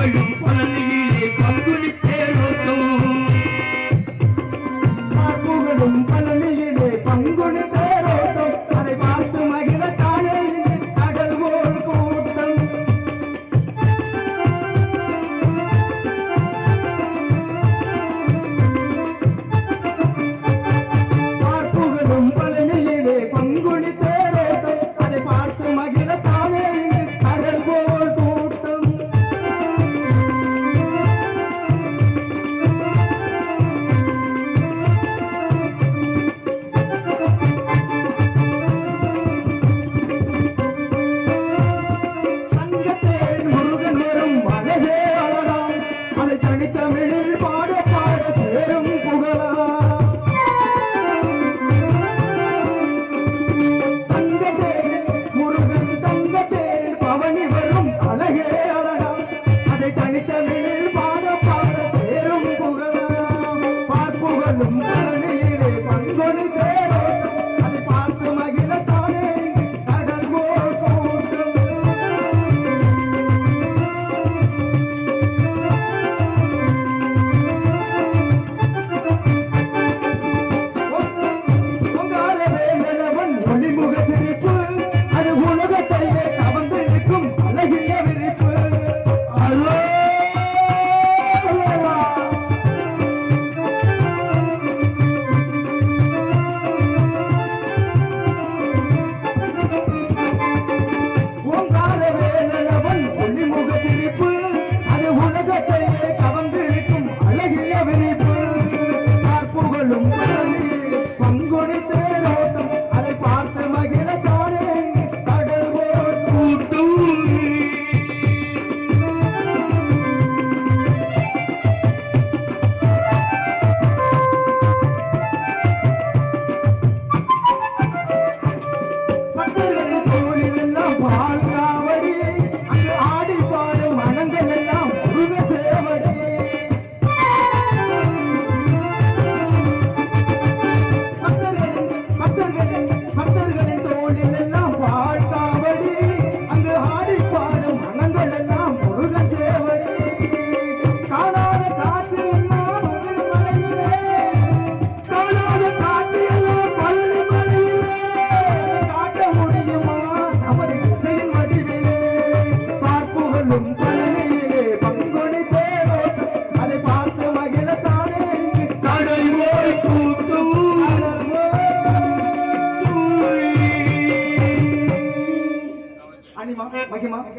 புகழும் பழனியில்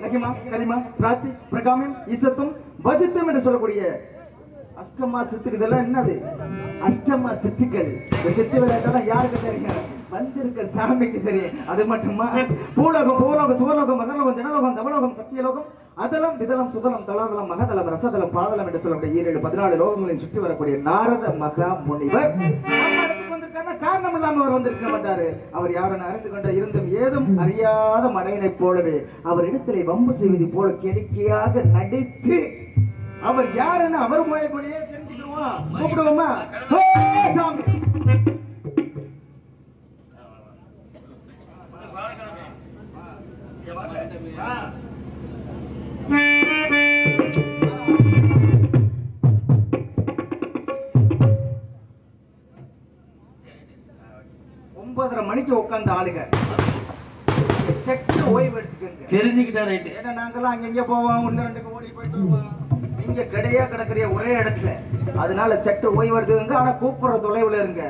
மகிமா கரிமா பிராத்தி பிரகாமியம் ஈசத்தும் வசித்தும் என்று சொல்லக்கூடிய அஷ்டமா சித்துக்கு இதெல்லாம் என்னது? அஷ்டமா சித்துக்கள். இந்த சித்து விளையாட்டெல்லாம் யாருக்கு தெரியும்? வந்திருக்க சாமிக்கு தெரியும். அது மட்டுமா? பூலோகம் பூலோகம் சுவலோகம் மகலோகம் ஜனலோகம் தவலோகம் சத்தியலோகம். அதலம் விதலம் சுதலம் தலாதலம் மகதலம் ரசதலம் பாதலம் என்று சொல்லக்கூடிய ஈரேழு பதினாலு லோகங்களையும் சுற்றி வரக்கூடிய நாரத மகா முனிவர் நம்ம காரணம் இல்லாம அவர் வந்திருக்க மாட்டாரு. அவர் யாரும் அறிந்து கொண்ட இருந்தும் ஏதும் அறியாத மடையனை போலவே அவர் இடத்திலே வம்பு செய்வது போல கேளிக்கையாக நடித்து அவர் யாருன்னு அவர் மொழியே தெரிஞ்சுக்கிடுவோம். கூப்பிடுவோமா? தெரிஞ்சுக்கிட்டா ரைட்டு ஏன்னா நாங்கெல்லாம் அங்கங்க போவோம் ஒன்று ரெண்டுக்கு ஓடி போயிட்டு வருவோம். நீங்க கிடையா கிடக்குறிய ஒரே இடத்துல. அதனால சட்டு ஓய்வு எடுத்துங்க ஆனா கூப்பிடுற தொலைவில் இருங்க.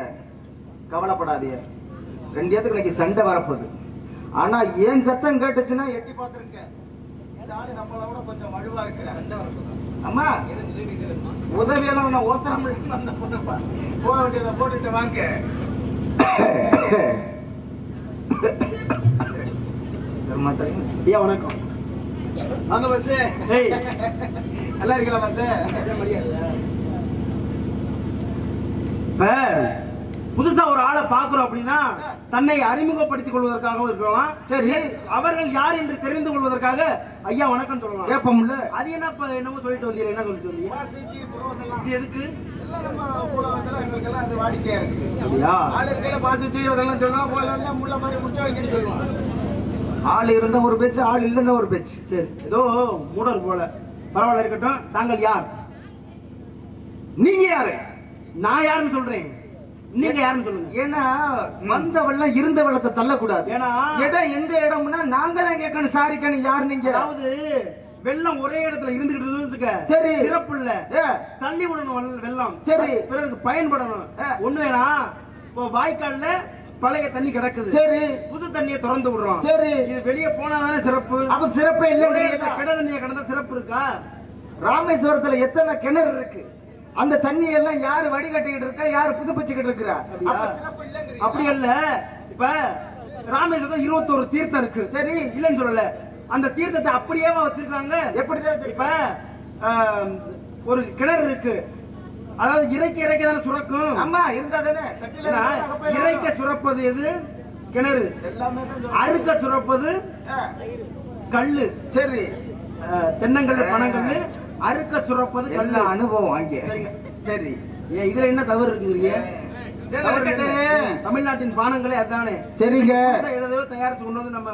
கவலைப்படாதீங்க. ரெண்டு இடத்துக்கு இன்னைக்கு சண்டை வரப்போகுது. ஆனா ஏன் சத்தம் கேட்டுச்சுன்னா எட்டி பார்த்துருங்க. இந்த ஆளு நம்மளை விட கொஞ்சம் வலுவா அம்மா உதவியெல்லாம் நான் ஒருத்தரம் அந்த பொண்ணப்பா போக வேண்டியதை போட்டுட்டு வாங்க. சரிம்மா தெரியும் ஐயா வணக்கம். வாங்க பஸ் ஏய். நல்லா இருக்கீங்களா பஸ் இப்ப புதுசா ஒரு ஆளை பாக்குறோம் அப்படின்னா தன்னை அறிமுகப்படுத்திக் கொள்வதற்காகவும் இருக்கலாம். சரி. அவர்கள் யார் என்று தெரிந்து கொள்வதற்காக ஐயா வணக்கம் சொல்லலாம் கேட்போம்ல. அது என்ன என்னமோ சொல்லிட்டு வந்தீங்க என்ன சொல்லிட்டு வந்தீங்க? இது எதுக்கு? வாடிக்கையா இருக்கையில பாசிச்சு இதெல்லாம் சொல்லுவோம் போலாம் முள்ள மாதிரி முடிச்சா வைக்கணும் சொல்லுவோம் ஆள் இருந்தா ஒரு பேச்சு ஆள் இல்லைன்னா ஒரு பேச்சு சரி. ஏதோ மூடர் போல. பரவாயில்ல இருக்கட்டும். தாங்கள் யார்? நீங்க யாரு? நான் யாருன்னு சொல்றேன். நீங்க யாருன்னு சொல்லுங்க. ஏன்னா வந்த வெள்ளம் இருந்த வெள்ளத்தை தள்ளக்கூடாது. ஏன்னா இடம் எந்த இடம்னா நாங்க தான் கேட்கணும். சாரிக்கணும் யார் நீங்க? அதாவது வெள்ளம் ஒரே இடத்துல இருந்துகிட்டு இருந்துச்சுக்க சரி. சிறப்பு இல்ல. தள்ளி விடணும் வெள்ள- வெள்ளம். சரி. பிறருக்கு பயன்படணும். ஒண்ணு வேணா இப்போ வாய்க்கால்ல பழைய தண்ணி கிடக்குது. சரி. புது தண்ணியை திறந்து விடுறோம். சரி. இது வெளியே போனாதானே சிறப்பு? அப்ப சிறப்பே இல்லை கிட தண்ணியை கிடந்தா சிறப்பு இருக்கா? ராமேஸ்வரத்துல எத்தனை கிணறு இருக்கு? அந்த தண்ணி எல்லாம் யாரு வடிகட்டிக்கிட்டு இருக்கா? யாரு புதுப்பிச்சுக்கிட்டு இருக்கிறா. அப்படி அல்ல. இப்ப ராமேஸ்வரத்துல இருபத்தோரு தீர்த்தம் இருக்கு. சரி. இல்லைன்னு சொல்லல. அந்த தீர்த்தத்தை அப்படியேவா வச்சிருக்காங்க? எப்படி தான் இப்ப ஒரு கிணறு இருக்கு. அதாவது இறைக்க இறைக்க தானே சுரக்கும். அம்மா இருந்தா தானே. சட்டில இறைக்க சுரப்பது எது? கிணறு. அறுக்க சுரப்பது கல்லு. சரி. தென்னங்கல்லு பனங்கல்லு அறுக்க சுரப்பது கல்லு. அனுபவம் சரிங்க. சரி. இதுல என்ன தவறு இருக்குங்கிறீங்க தமிழ்நாட்டின் பானங்களே அதானே சரிங்க. தயாரிச்சு கொண்டு வந்து நம்ம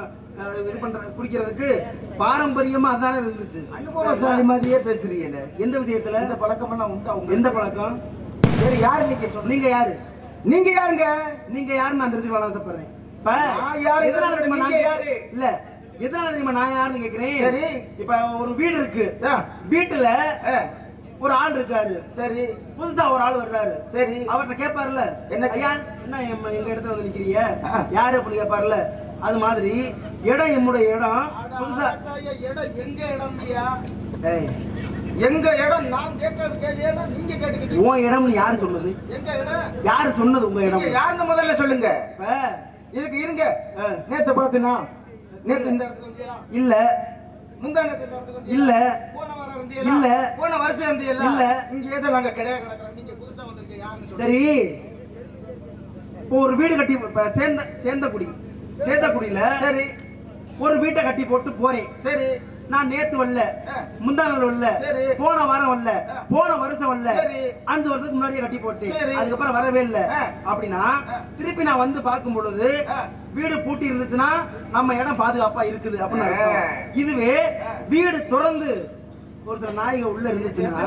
இது பண்ற குடிக்கிறதுக்கு பாரம்பரியமா அதானே இருந்துச்சு. அனுபவசாலி மாதிரியே பேசுறீங்க. எந்த விஷயத்துல? இந்த பழக்கமெல்லாம் உண்டா உங்க எந்த பழக்கம்? சரி யாரு நீங்க நீங்க யாரு? நீங்க யாருங்க? நீங்க யாருன்னு நான் தெரிஞ்சுக்கலாம் ஆசைப்படுறேன்? இல்ல. எதனால தெரியுமா நான் யாருன்னு கேக்குறேன்? சரி. இப்ப ஒரு வீடு இருக்கு. வீட்டுல ஒரு ஆள் இருக்காரு. சரி. புதுசா ஒரு ஆள் வர்றாரு. சரி. அவர்கிட்ட கேட்பாருல்ல என்ன ஐயா என்ன எங்க இடத்துல வந்து நிக்கிறீங்க. யாரு? அப்படி கேட்பாருல்ல அது மாதிரி இடம் எம்முடைய இடம். புதுசா இடம் எங்க இடம்யா ஏய், எங்க இடம்? நான் கேட்கறது கேட்டீங்கன்னா நீங்க கேட்டுக்கிட்டு உன் இடம்னு யாரு சொன்னது? எங்க இடம்? யாரு சொன்னது உங்க இடம்? யாருன்னு முதல்ல சொல்லுங்க. இதுக்கு இருங்க. நேத்து பாத்துனா நேத்து இந்த இடத்துக்கு இல்ல. முந்தா நேத்து இந்த இடத்துக்கு இல்ல. போன இல்ல. போன வருஷம் வந்தியா இல்ல. இங்க ஏதோ நாங்க கிடையாது கிடக்குறோம் நீங்க புதுசா வந்திருக்க யாருன்னு சொல்லுங்க சரி இப்போ ஒரு வீடு கட்டி இப்ப சேர்ந்த சேர்ந்தகுடி சேர்ந்தகுடியில சரி ஒரு வீட்டை கட்டி போட்டு போறேன் சரி நான் நேத்து வரல ஆ. முந்தா நாள் வரல. போன வாரம் வரல. போன வருஷம் வரல. அஞ்சு வருஷத்துக்கு முன்னாடியே கட்டி போட்டு. அதுக்கப்புறம் வரவே இல்ல. அப்படின்னா. திருப்பி நான் வந்து பார்க்கும் பொழுது. வீடு பூட்டி இருந்துச்சுன்னா நம்ம இடம் பாதுகாப்பா இருக்குது அப்படின்னு. இதுவே. வீடு திறந்து ஒரு சில நாய்கள் உள்ள இருந்துச்சுன்னா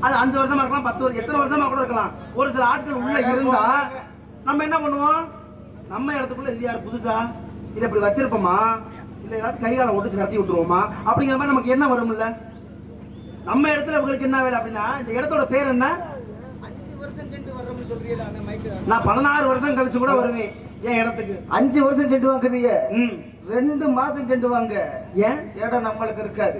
அது அஞ்சு வருஷமா இருக்கலாம் பத்து வருஷம் எத்தனை வருஷமா கூட இருக்கலாம். ஒரு சில ஆட்கள் உள்ள இருந்தா நம்ம என்ன பண்ணுவோம்? நம்ம இடத்துக்குள்ள இது யார் புதுசா? இதை இப்படி வச்சிருப்போமா? இல்ல ஏதாச்சும் கை காலை ஒட்டு விரட்டி விட்டுருவோமா? அப்படிங்கிற மாதிரி நமக்கு என்ன வரும்ல? நம்ம இடத்துல உங்களுக்கு என்ன வேலை அப்படின்னா இந்த இடத்தோட பேர் என்ன? நான் பதினாறு வருஷம் கழிச்சு கூட வருவேன் என் இடத்துக்கு. அஞ்சு வருஷம் சென்று வாங்குறீங்க. ம். ரெண்டு மாசம் சென்று வாங்க ஏன்? இடம் நம்மளுக்கு இருக்காது.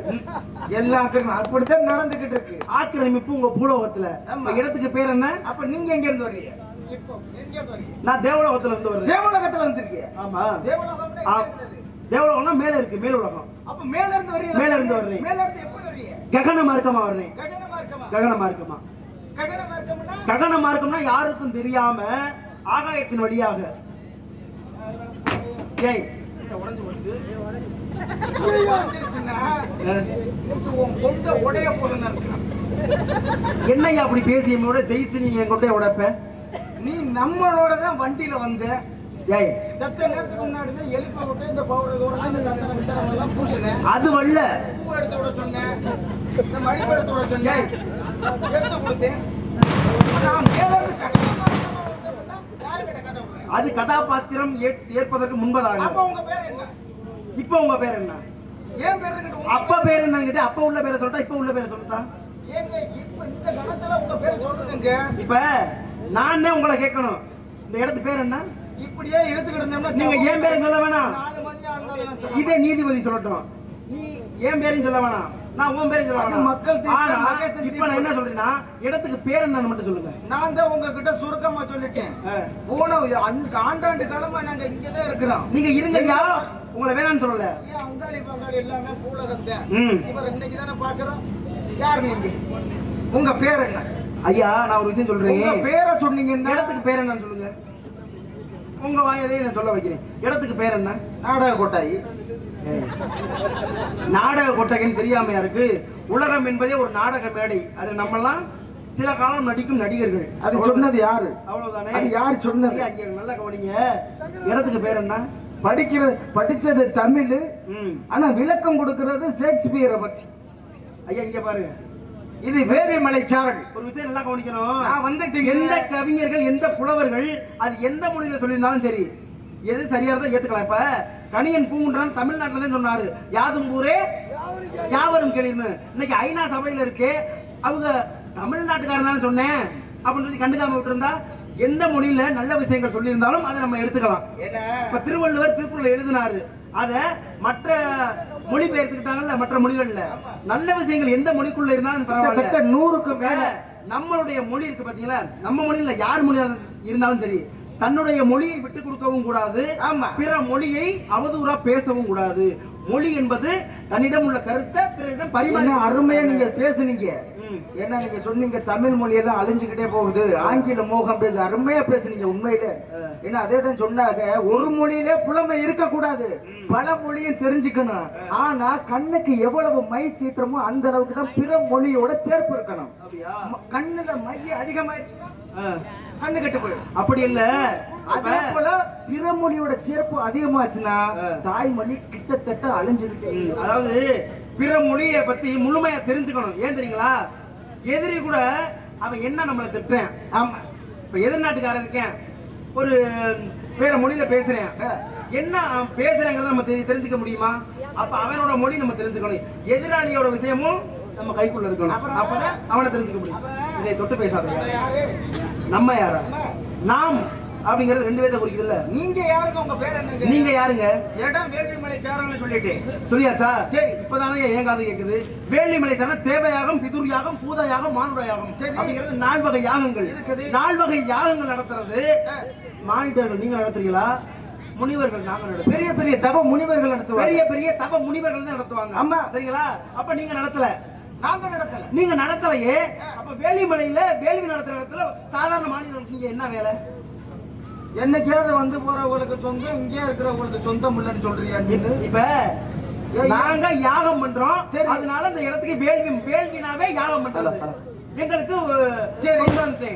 எல்லாருக்கும் அப்படித்தான் நடந்துகிட்டு இருக்கு. ஆக்கிரமிப்பு உங்க பூலோகத்துல. இப்ப இடத்துக்கு பேர் என்ன? அப்ப நீங்க எங்க இருந்து வர்றீங்க இப்போ எங்க இருந்து வர்றீங்க நான் தேவலோகத்துல இருந்து வருவேன் தேவலோகத்துல வந்திருக்கீங்க. ஆமா. இருக்குது? தேவலோகம்னா மேல இருக்கு மேல் உலகம். அப்ப மேல இருந்து வர்றீங்க மேல இருந்து வர்றீங்க. மேல இருந்து எப்படி வர்றீங்க ககன மார்க்கமா வர்றேன் ககன மார்க்கமா? ககன மார்க்கமா. ககன மார்க்கம்னா? ககன மார்க்கம்னா யாருக்கும் தெரியாம ஆகாயத்தின் வழியாக. ஏய் உடஞ்சு போச்சு. என்னய்யா அப்படி பேசி என்னோட ஜெயிச்சு நீ என் கொண்டே உடைப்ப? நீ நம்மளோட தான் வண்டியில வந்த. சத்த நேரத்துக்கு முன்னாடி தான் எழுப்ப விட்டு இந்த பவுடர் பூசினேன். அது வல்ல. பூ எடுத்து விட சொன்னேன். இந்த மடிப்பு எடுத்து விட சொன்னேன். எடுத்து கொடுத்தேன். நான் மேல இருந்து ககன மார்க்கமா வந்தேன்னா யாருக்கிட்ட கதை விடுறேன்? அது கதாபாத்திரம் ஏற்- ஏற்பதற்கு முன்பதாக. அப்ப உங்க பேர் என்ன? இப்ப உங்க பேர் என்ன? அப்ப பேர் என்னன்னு கேட்டு அப்ப உள்ள பேரை சொல்லிட்டா இப்ப உள்ள பேரை சொல்லிட்டா? இப்ப நான் தான் உங்களை கேட்கணும். இந்த இடத்து பேர் என்ன? இப்படியே இழுத்துக்கிட்டு நீங்க ஏன் பேரை சொல்ல வேணாம். இதே நீதிபதி சொல்லட்டும். நீ ஏன் பேரையும் சொல்ல வேணாம். நான் உன் பேரையும் சொல்ல மக்கள் இப்ப நான் என்ன சொல்றேன்னா இடத்துக்கு பேர் என்னன்னு மட்டும் சொல்லுங்க. நான் தான் உங்ககிட்ட சுருக்கமா சொல்லிட்டேன். போன ஆண்டாண்டு காலமா நாங்க இங்கதான் இருக்கிறோம். நீங்க இருங்க ஐயா உங்களை வேணாம்னு சொல்லல. அங்காளி பங்காளி எல்லாமே பூலகம் தான். இவர் இன்னைக்கு தானே பாக்குறோம் யார் நீங்க? உங்க பேர் என்ன? ஐயா நான் ஒரு விஷயம் உங்க சொல்றேன் பேரை சொன்னீங்கன்னா இடத்துக்கு பேர் என்னன்னு சொல்லுங்க. உங்க வாயிலே நான் சொல்ல வைக்கிறேன். இடத்துக்கு பேர் என்ன? நாடக கொட்டாயி. நாடக கொட்டகைன்னு தெரியாமையா இருக்கு? உலகம் என்பதே ஒரு நாடக மேடை. அது நம்மெல்லாம் சில காலம் நடிக்கும் நடிகர்கள். அது சொன்னது யாரு? அவ்வளவுதானே? அது யார் சொன்னது? இங்க நல்லா கவனிங்க. இடத்துக்கு பேர் என்ன? படிக்கிறது படிச்சது தமிழ். ம். ஆனா விளக்கம் கொடுக்கிறது ஷேக்ஸ்பியரை பத்தி. ஐயா இங்க பாருங்க. இது வேலிமலை சாரல். ஒரு விஷயம் நல்லா கவனிக்கணும். நான் வந்துட்டேங்க. எந்த கவிஞர்கள் எந்த புலவர்கள் அது எந்த மொழியில சொல்லியிருந்தாலும் சரி எது சரியா இருந்தா ஏத்துக்கலாம் இப்ப. கணியன் பூங்குன்றான் தமிழ்நாட்டுல தான் சொன்னாரு. யாதும் ஊரே? யாவரும் கேள்வின்னு இன்னைக்கு ஐநா சபையில இருக்கு. அவங்க தமிழ்நாட்டுக்காரன் சொன்னேன். அப்படின்னு சொல்லி கண்டுக்காம விட்டுருந்தா எந்த மொழியில நல்ல விஷயங்கள் சொல்லியிருந்தாலும் அதை நம்ம எடுத்துக்கலாம். இப்ப திருவள்ளுவர் திருக்குறள் எழுதினாரு. அத மற்ற மொழி பெயர்த்துக்கிட்டாங்கல்ல மற்ற மொழிகள்ல. நல்ல விஷயங்கள் எந்த மொழிக்குள்ள இருந்தாலும் நூறுக்கு மேல. நம்மளுடைய மொழி இருக்கு பாத்தீங்களா? நம்ம மொழியில யார் மொழியா இருந்தாலும் சரி தன்னுடைய மொழியை விட்டு கொடுக்கவும் கூடாது ஆமா. பிற மொழியை அவதூறா பேசவும் கூடாது மொழி என்பது தன்னிடம் உள்ள கருத்தை பிறரிடம் பரிமாறி அருமையா நீங்க பேசுனீங்க. ஏன்னா நீங்க சொன்னீங்க தமிழ் மொழி எல்லாம் அழிஞ்சுக்கிட்டே போகுது. ஆங்கில மோகம் பேசு அருமையா பேசுனீங்க உண்மையில. ஏன்னா அதே தான் சொன்னாங்க ஒரு மொழியிலே புலமை இருக்க கூடாது பல மொழியும் தெரிஞ்சுக்கணும். ஆனா கண்ணுக்கு எவ்வளவு மை தீட்டுறமோ அந்த அளவுக்கு தான் பிற மொழியோட சேர்ப்பு இருக்கணும். கண்ணுல மை அதிகமாயிடுச்சுன்னா. கண்ணு கெட்டு போயிடும். அப்படி இல்ல. அதே போல பிற மொழியோட சேர்ப்பு அதிகமாச்சுன்னா. தாய்மொழி கிட்டத்தட்ட அழிஞ்சுக்கிட்டே. அதாவது பிற மொழியை பத்தி முழுமையா தெரிஞ்சுக்கணும். ஏன் தெரியுங்களா? எதிரி கூட அவன் என்ன நம்மளை திட்டுறேன்? ஆமா. இப்ப எதிர்நாட்டுக்காரன் இருக்கேன். ஒரு வேற மொழியில பேசுறேன். என்ன பேசுறேங்கிறத நம்ம தெரி- தெரிஞ்சுக்க முடியுமா? அப்ப அவனோட மொழி நம்ம தெரிஞ்சுக்கணும். எதிராளியோட விஷயமும் நம்ம கைக்குள்ள இருக்கணும். அப்பதான் அவனை தெரிஞ்சுக்க முடியும். இதை தொட்டு பேசாத நம்ம யாரா? நாம். அப்படிங்கிறது ரெண்டு பேர்த்த குறிக்குது இல்ல. நீங்க யாருங்க? உங்க பேர் என்னங்க? நீங்க யாருங்க? இடம் வேள்விமலை சாரல்னு சொல்லிட்டு. சொல்லியாச்சா? சரி. இப்பதானே என் காது கேக்குது. வேள்விமலை சரண தேவயாகம் பிதுர் யாகம் பூத யாகம் மானுட யாகம் சரி. அப்படிங்கிறது நால் வகை யாகங்கள். இருக்குது. நால் வகை யாகங்கள் நடத்துறது மானிட்டர்கள். நீங்க நடத்துறீங்களா? முனிவர்கள் நாங்க பெரிய பெரிய தவ முனிவர்கள் நடத்துவாங்க. பெரிய பெரிய தப முனிவர்கள் தான் நடத்துவாங்க. ஆமா. சரிங்களா? அப்ப நீங்க நடத்தல. நாங்க நடத்தல. நீங்க நடத்தலையே. அப்ப வேள்விமலையில வேள்வி நடத்துற இடத்துல சாதாரண மாநிலங்களுக்கு நீங்க என்ன வேலை? என்னைக்காவது வந்து போறவங்களுக்கு சொந்தம் இங்கே இருக்கிறவங்களுக்கு சொந்தம் இல்லைன்னு சொல்றியா நீ? இப்ப நாங்க யாகம் பண்றோம். சரி. அதனால இந்த இடத்துக்கு வேள்வி வேள்வினாவே யாகம் பண்றது. எங்களுக்கு சரி.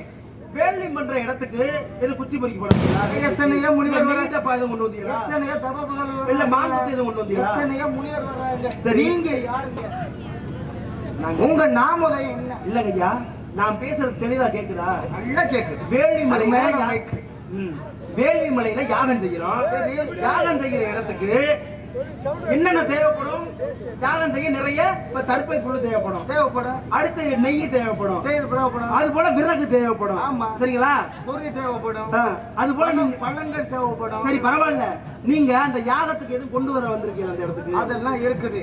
வேள்வி பண்ற இடத்துக்கு இது குச்சி பொறிக்க போறீங்களா எத்தனையோ முனிவர் வர- நீட்டப்பா எதுவும் கொண்டு வந்தீங்களா எத்தனையோ தவ புகழ் இல்ல மாங்குத்து எதுவும் கொண்டு வந்தீங்களா எத்தனையோ முனிவர் வர்றாங்க சரி. நீங்க யாருங்க? உங்க நாமதை என்ன? இல்லங்க ஐயா நான் பேசுறது தெளிவா கேக்குதா? நல்லா கேக்குது. வேள்விமலையில அருமையான யா- mic. யாகம் செய்கிறோம் சரி. யாகம் செய்கிற இடத்துக்கு என்னென்ன தேவைப்படும்? யாகம் செய்ய நிறைய இப்ப தற்பை புழு தேவைப்படும். தேவைப்படும். அடுத்து நெய் தேவைப்படும். தேவைப்படும். அது போல விறகு தேவைப்படும். ஆமா. சரிங்களா? பொறி தேவைப்படும். அது போல நீங்க பழங்கள் தேவைப்படும். சரி பரவாயில்ல. நீங்க அந்த யாகத்துக்கு எதுவும் கொண்டு வர வந்திருக்கீங்க அந்த இடத்துக்கு? அதெல்லாம் இருக்குது.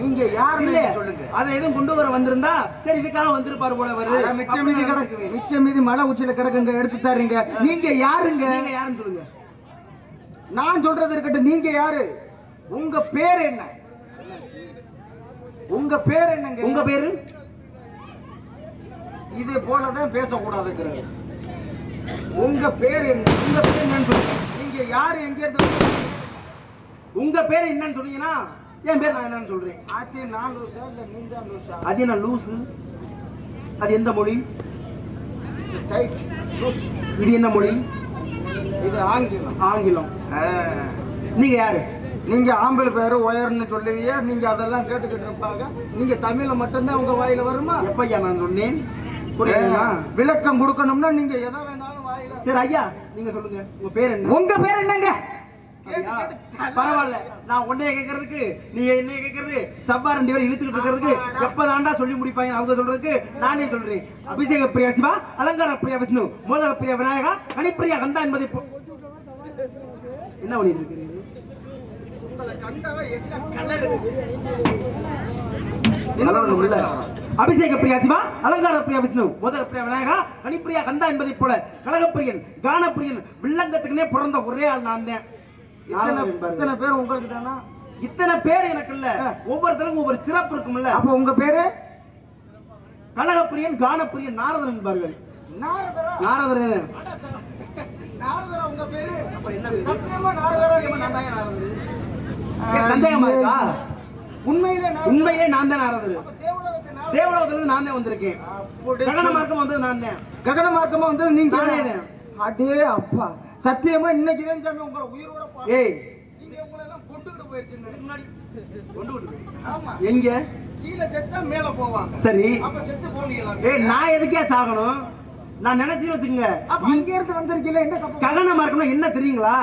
நீங்க இல்ல. சொல்லுங்க. அதை எதுவும் கொண்டு வர வந்திருந்தா சரி இதுக்காக வந்திருப்பாரு போல அவரு. அதான் மிச்சம் மீதி கிடக்கு மிச்சம் மீதி மலை உச்சியில கிடக்குங்க எடுத்து தர்றீங்க. நீங்க யாருங்க? நீங்க யாருன்னு சொல்லுங்க. நான் சொல்றது இருக்கட்டும். நீங்க யாரு? உங்க பேர் என்ன? உங்க பேர் என்னங்க? உங்க பேரு? இது போலதான் பேசக்கூடாதுங்கிறது உங்க பேர் என்ன? உங்க பேர் என்னன்னு சொல்லுங்க. நீங்க யாரு? எங்க இருந்து? உங்க பேர் என்னன்னு சொன்னீங்கன்னா என் பேர் நான் என்னன்னு சொல்றேன். ஆத்தி நான் லூசா இல்ல தான் லூசா? அது என்ன லூசு? அது எந்த மொழி? டைட் லூஸ் இது என்ன மொழி? இது ஆங்கிலம். ஆங்கிலம். நீங்க யாரு? நீங்க ஆம்பளை பேரு உயர்னு சொல்லுவீங்க நீங்க அதெல்லாம் கேட்டுக்கிட்டு இருப்பாங்க. நீங்க தமிழ்ல மட்டும்தான் உங்க வாயில வருமா? எப்ப நான் சொன்னேன்? விளக்கம் கொடுக்கணும்னா நீங்க எதை வேணாலும் வாயில சரி ஐயா நீங்க சொல்லுங்க. உங்க பேர் என்ன? உங்க பேர் என்னங்க? பரவாயில்ல. நான் உன்னைய கேட்கறதுக்கு நீ என்னைய கேட்கறது சப்பா ரெண்டு பேரும் இழுத்துக்கிட்டு இருக்கிறதுக்கு எப்பதாண்டா சொல்லி முடிப்பாங்க அவங்க சொல்றதுக்கு நானே சொல்றேன். அபிஷேக பிரியா சிவா அலங்கார பிரியா விஷ்ணு மோதக பிரியா விநாயகா கனிப்பிரியா கந்தா என்பதை என்ன பண்ணிட்டு இருக்கிறீங்க. அபிஷேக பிரியா சிவா அலங்கார பிரியா விஷ்ணு மோதக பிரியா விநாயகா கனிப்பிரியா கந்தா என்பதைப் போல கழகப்பிரியன் கானப்பிரியன் வில்லங்கத்துக்குனே பிறந்த ஒரே ஆள் நான் தான். இத்தனை பேர் உங்களுக்கு தானா இத்தனை பேர் எனக்கு இல்ல. ஒவ்வொருத்தருக்கும் ஒவ்வொரு சிறப்பு இருக்கும்ல. அப்ப உங்க பேரு? கனகப்பிரியன் கானப்பிரியன் நாரதன் என்பார்கள். நாரதரா? நாரதர். உங்க பேரு? சத்தியமா நாரதரா நாரதர்? சந்தேகமா இருக்கா உண்மையிலே? உண்மையிலே நான் தான் நாரதரா? தேவலோகத்துல நான் தான் வந்திருக்கேன் ககன. மார்க்கம் வந்தது நான் தான் ககன மார்க்கமா வந்து நீங்க தான். அடே அப்பா சத்தியமா இன்னைக்கு தான் சாமி உங்களை உயிரோட ஏய் நீங்க உங்களை எல்லாம் கொண்டுகிட்டு இதுக்கு முன்னாடி கொண்டு விட்டு போயிடுச்சு. ஆமா எங்க கீழே செத்தா மேல போவாங்க சரி அப்ப செத்து போனீங்களா ஏய் நான் எதுக்கே சாகணும் நான் நினைச்சு வச்சுக்கோங்க. அங்க இருந்து வந்திருக்கீங்களா? என்ன தப்பு? ககன மார்க்கம்னா என்ன தெரியுங்களா?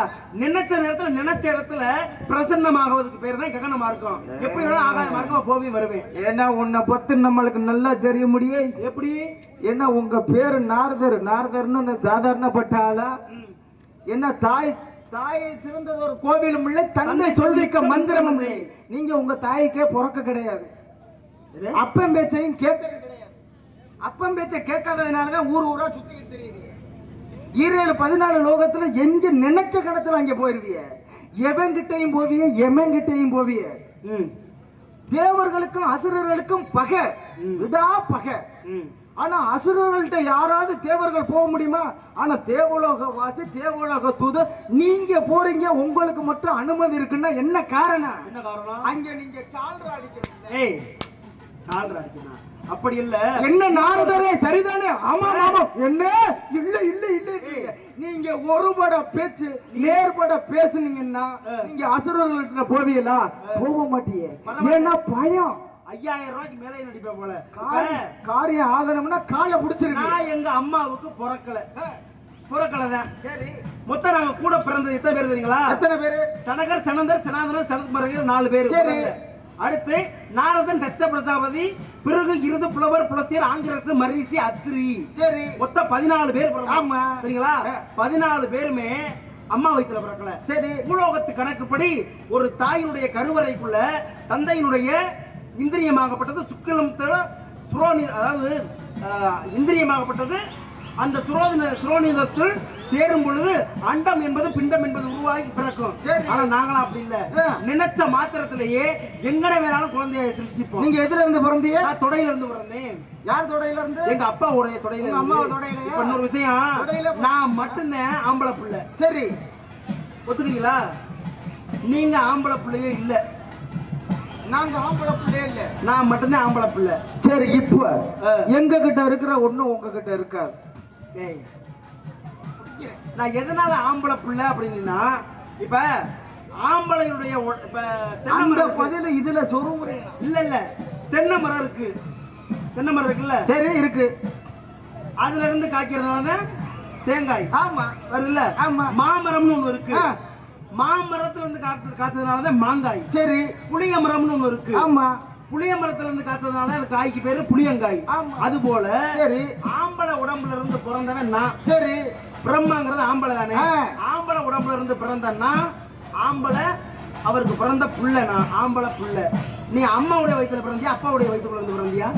நினைச்ச நேரத்துல நினைச்ச இடத்துல பிரசன்னமாகுவதுக்கு பேர் தான் ககன மார்க்கம் எப்படி வேணாலும் ஆகாய மார்க்கமா போவேன் வருவேன். ஏன்னா உன்னை பத்தி நம்மளுக்கு நல்லா தெரிய முடியே. எப்படி? என்ன உங்க பேரு நாரதர். நாரதர்னு சாதாரணப்பட்ட ஆளா? என்ன தாய் தாயை சிறந்தது ஒரு கோவிலும் இல்லை தந்தை சொல்விக்க மந்திரமும் இல்லை. நீங்க உங்க தாய்க்கே பிறக்க கிடையாது. இது? அப்பன் பேச்சையும் கேட்டது அப்பன் பேச்சை கேட்காததுனாலதான் ஊர் ஊரா சுத்திக்கிட்டு தெரியுது ஈரேழு பதினாலு லோகத்துல எங்க நினைச்ச கடத்துல அங்க போயிருவிய. எவன்கிட்டயும் போவிய எமன்கிட்டயும் போவிய. ம், தேவர்களுக்கும் அசுரர்களுக்கும் பகை. விடா பகை. ஆனா அசுரர்கள்ட்ட யாராவது தேவர்கள் போக முடியுமா? ஆனா தேவலோக வாசி தேவலோக தூது நீங்க போறீங்க உங்களுக்கு மட்டும் அனுமதி இருக்குன்னா என்ன காரணம்? என்ன காரணம்? அங்க நீங்க சால்ரா அடிக்கிறீங்க ஏய் சால்ரா அடிக்கணும் அப்படி இல்ல. என்ன நாரதரே சரிதானே? ஆமா ஆமா என்ன? இல்ல இல்ல இல்ல. நீங்க ஒருபட பேச்சு நேர்பட பேசுனீங்கன்னா நீங்க அசுரர்கள்ட்ட போவீங்களா? போக மாட்டீங்க ஏன்னா பயம். ஐயாயிரம் ரூபாய்க்கு மேலே நடிப்பேன் போல. காரியம் ஆகணும்னா காலை பிடிச்சிருக்கு நான் எங்க அம்மாவுக்கு பிறக்கல. பிறக்கல தான் சரி. மொத்தம் நாங்க கூட பிறந்தது எத்தனை பேர் தெரியுங்களா? எத்தனை பேரு? சனகர் சனந்தர் சனாதனர் சனத்மரகர் நாலு பேர் சரி. அடுத்து நாரதன் தட்ச பிரஜாபதி பிறகு இருது புலவர் புலஸ்தியர் ஆங்கிரசு மரிசி அத்திரி. சரி. மொத்தம் பதினாலு பேர். ஆமா. சரிங்களா? பதினாலு பேருமே அம்மா வயித்துல பிறக்கல. சரி. பூலோகத்து கணக்குப்படி ஒரு தாயினுடைய கருவறைக்குள்ள தந்தையினுடைய இந்திரியமாகப்பட்டது சுக்கிலம் சுரோனி அதாவது இந்திரியமாகப்பட்டது. அந்த சுரோதின சுரோனிதத்துள் சேரும் பொழுது அண்டம் என்பது பிண்டம் என்பது உருவாகி பிறக்கும். ஆனா நாங்களாம் அப்படி இல்ல. நினைச்ச மாத்திரத்திலேயே எங்கட வேணாலும் குழந்தைய சிருஷ்டிப்போம். நீங்க எதுல இருந்து பிறந்தீங்க? நான் தொடையில இருந்து பிறந்தேன். யார் தொடையில இருந்து? எங்க அப்பாவுடைய தொடையில உங்க இருந்து. அம்மாவை தொடையிலையா? இப்ப இன்னொரு விஷயம். தொடையில- நான் மட்டும்தான் ஆம்பளை பிள்ளை. சரி. ஒத்துக்கிறீங்களா? நீங்க ஆம்பளை பிள்ளையே இல்ல. நாங்க ஆம்பளை பிள்ளையே இல்ல. நான் மட்டும்தான் ஆம்பளை பிள்ளை. சரி இப்ப. எங்க கிட்ட இருக்கிற ஒண்ணு உங்க கிட்ட இருக்காது. ஏய். நான் எதனால ஆம்பளை பிள்ளை அப்படின்னா இப்ப ஆம்பளையுடைய இப்ப தென்னை. பதில இதுல சொருமுறீங்க இல்ல இல்ல. தென்னை மரம் இருக்கு. தென்னை மரம் இருக்குல்ல? சரி இருக்கு. அதுல இருந்து காய்க்கிறதுனால தான் தேங்காய். ஆமா. வருதுல்ல? ஆமா. மாமரம்னு ஒண்ணு இருக்கு. மாமரத்துல இருந்து காய்ச்ச- காய்ச்சதுனால தான் மாங்காய். சரி. புளிய மரம்னு ஒண்ணு இருக்கு. ஆமா. புளிய மரத்துல இருந்து காய்ச்சதுனால அந்த காய்க்கு பேரு புளியங்காய். அது போல சரி. ஆம்பளை உடம்புல இருந்து பிறந்தவன் நான். சரி. பிரம்மாங்கிறது ஆம்பளை தானே. ஆம்பளை உடம்புல இருந்து பிறந்தன்னா ஆம்பளை அவருக்கு பிறந்த புள்ள நான் ஆம்பளை புள்ள. நீ அம்மாவுடைய வயித்துல பிறந்தியா அப்பாவுடைய வயிற்றுக்குள்ள இருந்து பிறந்தியா?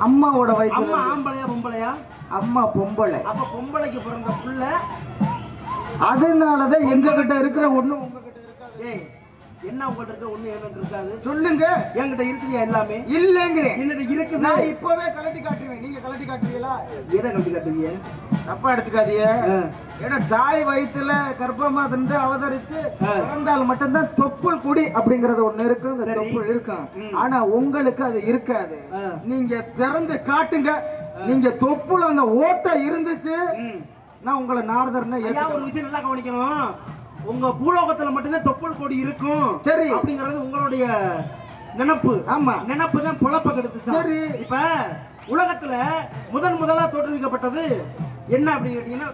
அம்மாவோட அம்மா வயிற்று ஆம்பளையா பொம்பளையா? அம்மா பொம்பளை. அப்ப பொம்பளைக்கு பிறந்த புள்ள? அதனாலதான் எங்க கிட்ட இருக்கிற ஒண்ணு உங்க கிட்ட இருக்காது. ஏய் என்ன உங்கள்ட்ட இருக்க ஒண்ணு இருக்காது? சொல்லுங்க. என்கிட்ட இருக்குதியா எல்லாமே? இல்லங்கிறேன். என்னட்ட இருக்குது. நான் இப்பவே கலட்டி காட்டுவேன். நீங்க கலட்டி காட்டுவீங்களா? எதை கட்டி கட்டுவீங்க? தப்பா எடுத்துக்காதீங்க. ஏன்னா தாய் வயித்துல கர்ப்பமா இருந்து அவதரிச்சு. பிறந்தால் மட்டும்தான் தொப்புள் குடி அப்படிங்கறது ஒண்ணு இருக்கு. தொப்புள் இருக்கும். ஆனா உங்களுக்கு அது இருக்காது. நீங்க திறந்து காட்டுங்க. நீங்க தொப்புள் அந்த ஓட்டை இருந்துச்சு. நான் உங்களை நாரதர்னா ஒரு. விஷயம் நல்லா கவனிக்கணும். உங்க பூலோகத்துல மட்டும்தான் தொப்புள் கொடி இருக்கும் சரி. அப்படிங்கறது உங்களுடைய நினப்பு ஆமா நினப்பு தான் பொழப்ப கெடுத்துச்சு சரி. இப்ப உலகத்துல முதன் முதலா தோற்றுவிக்கப்பட்டது என்ன அப்படின்னு கேட்டீங்கன்னா?